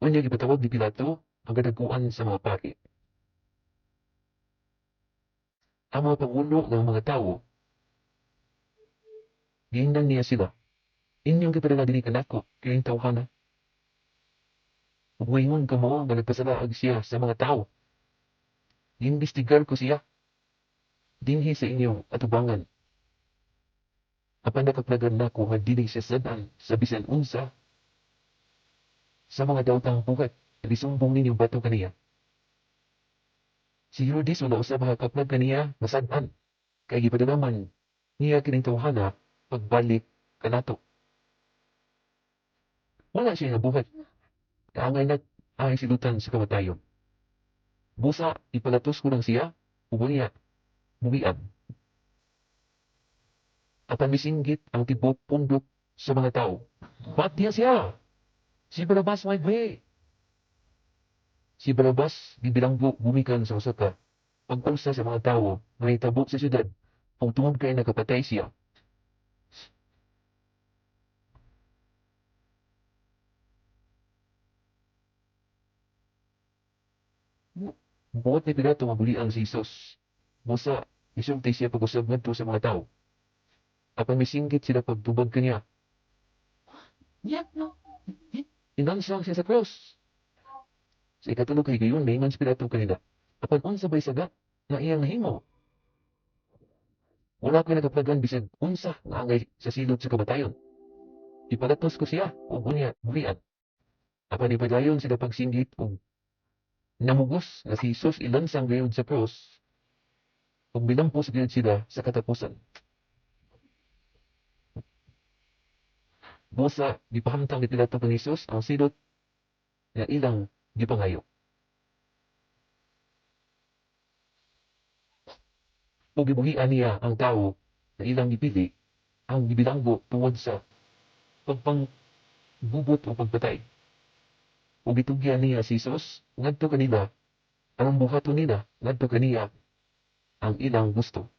Unya gipatawag ni Pilato ang kadaguan sa mga pari. Ang mga pangulo ng mga tao, giingnan niya sila. Inyong gipadala dini kanako, kayong tawhana. Ug moingon ka mo nga nagpasalaag siya sa mga tao. Giimbestigar ko siya. Dinhi sa inyong atubangan. Apan nakaplagan nako nga dili siya sadan sa bisan unsa sa mga dawtang bugat. Isumbong ninyo bato kaniya. Si Herodes wala usab hakaplag kaniya masadan. Kay gipadalaman niya kining pagbalik kanato. Wala siya nabuhat. Kaangay na ay silutan sa kamatayon. Busa, ipalatos ko lang siya, ubunya, buwian. Apan misinggit ang tibok pundok sa mga tao. Ba't niya siya? Si Barabas may way. Si Barabas, gibilanggo gumikan sa usa ka. Pagpulsa sa mga tao, may tabok sa syudad, kung kay nakapatay siya. Buot ni Pilato mabulian si Jesus. Busa, isulti siya pag-usab ngadto sa mga tao. Apan misinggit sila pagtubag kaniya. Yak no. Inansang siya sa cross. Sa ikatulog kay gayon, maingon si Pilato kanila. Apan unsa bay saga na iyang nahimo? Wala ko nagaplagan bisag unsa nga angay sa silot sa kamatayon. Ipalatos ko siya o bunya bulian. Apan ipadayon sila pagsinggit o namugos nga si Jesus ilansang gayud sa cross ug binampos gyud sila sa katapusan. Busa, gipahamtang ni Pilato kang Jesus ang silot nga ilang gipangayo. Ug gibuhian niya ang tawo na ilang gipili ang gibilanggo tungod sa pagpang gubot o pagpatay. Gitugyan niya si Jesus ngadto kanila ang buhaton nila ngadto kaniya ang ilang gusto.